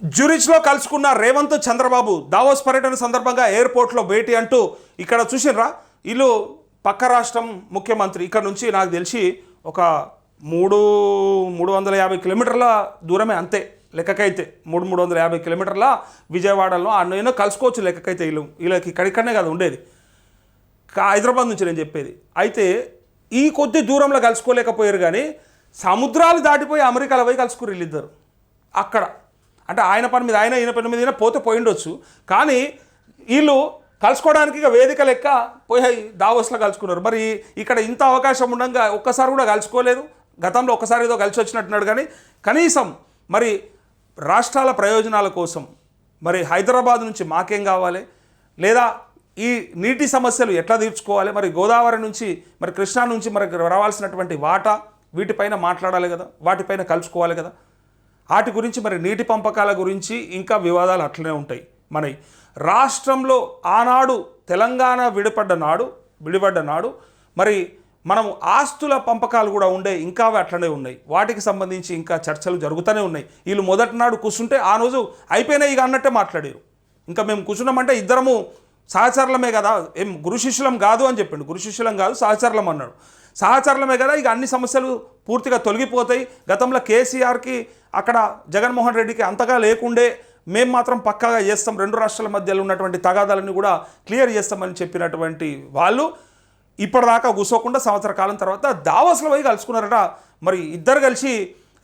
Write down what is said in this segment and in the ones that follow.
జ్యూరిచ్లో కలుసుకున్న రేవంత్ చంద్రబాబు దావోస్ పర్యటన సందర్భంగా ఎయిర్పోర్ట్లో భేటీ అంటూ ఇక్కడ చూసినరా. వీళ్ళు పక్క రాష్ట్రం ముఖ్యమంత్రి ఇక్కడ నుంచి నాకు తెలిసి ఒక మూడు మూడు వందల యాభై కిలోమీటర్ల దూరమే అంతే. లెక్కకైతే మూడు మూడు వందల యాభై కిలోమీటర్ల విజయవాడలో అన్నైనా కలుసుకోవచ్చు లెక్కకైతే వీళ్ళు వీళ్ళకి ఇక్కడిక్కడనే కదా ఉండేది. హైదరాబాద్ నుంచి నేను చెప్పేది. అయితే ఈ కొద్ది దూరంలో కలుసుకోలేకపోయారు కానీ సముద్రాలు దాటిపోయి అమెరికాలో పోయి కలుసుకురు వీళ్ళిద్దరు. అక్కడ. అంటే ఆయన పని మీద ఆయన ఈయన పని మీద ఈయన పోతే పోయిండొచ్చు. కానీ వీళ్ళు కలుసుకోవడానికి ఇక వేదిక లెక్క పోయి దావోస్లో కలుసుకున్నారు. మరి ఇక్కడ ఇంత అవకాశం ఉండగా ఒక్కసారి కూడా కలుసుకోలేదు. గతంలో ఒక్కసారి ఏదో కలిసి వచ్చినట్టున్నాడు కానీ కనీసం మరి రాష్ట్రాల ప్రయోజనాల కోసం మరి హైదరాబాద్ నుంచి మాకేం కావాలి? లేదా ఈ నీటి సమస్యలు ఎట్లా తీర్చుకోవాలి? మరి గోదావరి నుంచి మరి కృష్ణా నుంచి మరి రావాల్సినటువంటి వాటా వీటిపైన మాట్లాడాలి కదా? వాటిపైన కలుసుకోవాలి కదా? వాటి గురించి మరి నీటి పంపకాల గురించి ఇంకా వివాదాలు అట్లనే ఉంటాయి. మనవి రాష్ట్రంలో ఆనాడు తెలంగాణ విడిపడ్డ నాడు విడిపడ్డ నాడు మరి మనం ఆస్తుల పంపకాలు కూడా ఉండే ఇంకా అట్లనే ఉన్నాయి. వాటికి సంబంధించి ఇంకా చర్చలు జరుగుతూనే ఉన్నాయి. వీళ్ళు మొదటి నాడు కూర్చుంటే ఆ రోజు అయిపోయినాయి ఇక అన్నట్టే మాట్లాడారు. ఇంకా మేము కూర్చున్నామంటే ఇద్దరము సహచరులమే కదా ఏం గురు శిష్యులం కాదు అని చెప్పిండు. గురు శిష్యులం కాదు సహచరులం అన్నాడు. సహచరులమే కదా ఇక అన్ని సమస్యలు పూర్తిగా తొలగిపోతాయి. గతంలో కేసీఆర్కి అక్కడ జగన్మోహన్ రెడ్డికి అంతగా లేకుండే మేము మాత్రం పక్కాగా చేస్తాం. రెండు రాష్ట్రాల మధ్యలో ఉన్నటువంటి తగాదాలని కూడా క్లియర్ చేస్తామని చెప్పినటువంటి వాళ్ళు ఇప్పటిదాకా కూసోకుండా సంవత్సర కాలం తర్వాత దావోస్లో పోయి కలుసుకున్నారట. మరి ఇద్దరు కలిసి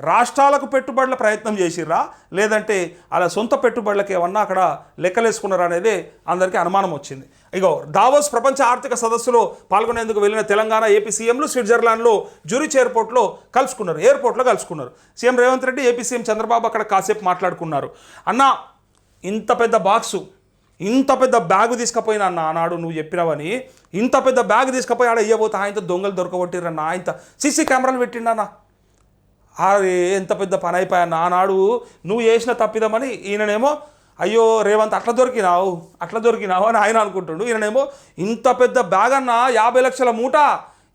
రాష్ట్రాలకు పెట్టుబడుల ప్రయత్నం చేసిర్రా? లేదంటే అలా సొంత పెట్టుబడులకు ఏమన్నా అక్కడ లెక్కలేసుకున్నారా అనేది అందరికీ అనుమానం వచ్చింది. ఇగో దావోస్ ప్రపంచ ఆర్థిక సదస్సులో పాల్గొనేందుకు వెళ్ళిన తెలంగాణ ఏపీ సీఎంలు స్విట్జర్లాండ్లో జ్యూరిచ్ ఎయిర్పోర్ట్లో కలుసుకున్నారు. ఎయిర్పోర్ట్లో కలుసుకున్నారు. CM Revanth Reddy AP CM Chandrababu అక్కడ కాసేపు మాట్లాడుకున్నారు. అన్న ఇంత పెద్ద బాక్సు ఇంత పెద్ద బ్యాగ్ తీసుకుపోయినా అన్న ఆనాడు నువ్వు చెప్పినావని ఇంత పెద్ద బ్యాగ్ తీసుకుపోయి ఆడ ఇయ్యబోతే ఆయనతో దొంగలు దొరకబట్టిరన్న ఆయన సీసీ కెమెరాలు పెట్టిండన్న అరే ఎంత పెద్ద పని అయిపోయాను ఆనాడు నువ్వు చేసిన తప్పిదమని ఈయననేమో అయ్యో రేవంత్ అట్లా దొరికినావు అట్లా దొరికినావు అని ఆయన అనుకుంటుండు. ఈయననేమో ఇంత పెద్ద బ్యాగ్ అన్న యాభై లక్షల మూట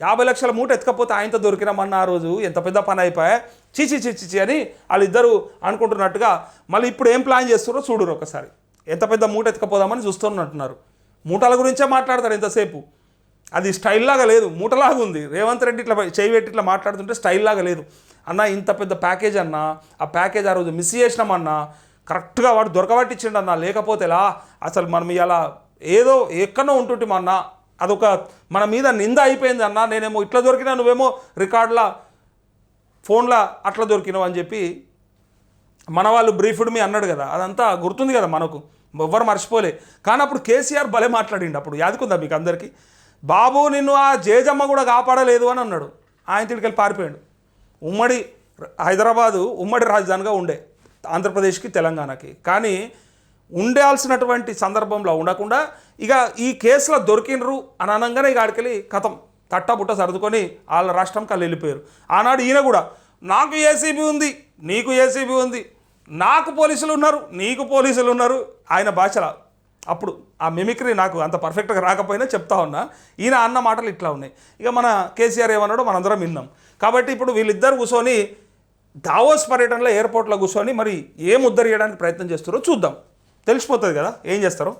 యాభై లక్షల మూట ఎత్తుకపోతే ఆయనతో దొరికినామన్న ఆ రోజు ఎంత పెద్ద పని అయిపోయా? చీచి చీచి అని వాళ్ళిద్దరూ అనుకుంటున్నట్టుగా మళ్ళీ ఇప్పుడు ఏం ప్లాన్ చేస్తున్నారో చూడురు ఒకసారి. ఎంత పెద్ద మూట ఎత్తుకపోదామని చూస్తున్నట్టున్నారు. మూటల గురించే మాట్లాడతారు ఎంతసేపు? అది స్టైల్ లాగా లేదు. మూటలాగా ఉంది రేవంత్ రెడ్డి ఇట్లా చేయి పెట్టి ఇట్లా మాట్లాడుతుంటే స్టైల్ లాగా లేదు. అన్న ఇంత పెద్ద ప్యాకేజ్ అన్న ఆ ప్యాకేజ్ ఆ రోజు మిస్ చేసినామన్నా కరెక్ట్గా వాడు దొరకబట్టించిండు అన్న లేకపోతే ఎలా? అసలు మనం ఇలా ఏదో ఎక్కడో ఉంటుంటామన్నా అదొక మన మీద నింద అయిపోయింది అన్న నేనేమో ఇట్లా దొరికినా నువ్వేమో రికార్డులా ఫోన్లో అట్లా దొరికినావు అని చెప్పి మన వాళ్ళు బ్రీఫ్డ్ మీ అన్నాడు కదా. అదంతా గుర్తుంది కదా మనకు. ఎవ్వరు మర్చిపోలే. కానీ అప్పుడు కేసీఆర్ భలే మాట్లాడిండు అప్పుడు. యాదుకుందా మీకు అందరికీ? బాబు నిన్ను ఆ జేజమ్మ కూడా కాపాడలేదు అని అన్నాడు. ఆయన తిడికెళ్ళి పారిపోయాడు. ఉమ్మడి హైదరాబాదు ఉమ్మడి రాజధానిగా ఉండే ఆంధ్రప్రదేశ్కి తెలంగాణకి. కానీ ఉండాల్సినటువంటి సందర్భంలో ఉండకుండా ఇక ఈ కేసులో దొరికినరు అని అనగానే ఇక ఆడికెళ్ళి కథం తట్టబుట్ట సర్దుకొని వాళ్ళ రాష్ట్రం కళ్ళు వెళ్ళిపోయారు. ఆనాడు ఈయన కూడా నాకు ఏసీబీ ఉంది నీకు ఏసీబీ ఉంది నాకు పోలీసులు ఉన్నారు నీకు పోలీసులు ఉన్నారు ఆయన భాషలో అప్పుడు ఆ మిమిక్రీ నాకు అంత పర్ఫెక్ట్గా రాకపోయినా చెప్తా ఉన్నా. ఈయన అన్న మాటలు ఇట్లా ఉన్నాయి. ఇక మన కేసీఆర్ ఏమన్నాడో మనందరం విన్నాం. కాబట్టి ఇప్పుడు వీళ్ళిద్దరు కూర్చొని దావోస్ పర్యటనలో ఎయిర్పోర్ట్లో కూర్చొని మరి ఏం చేయడానికి ప్రయత్నం చేస్తారో చూద్దాం. తెలిసిపోతుంది కదా? ఏం చేస్తారో?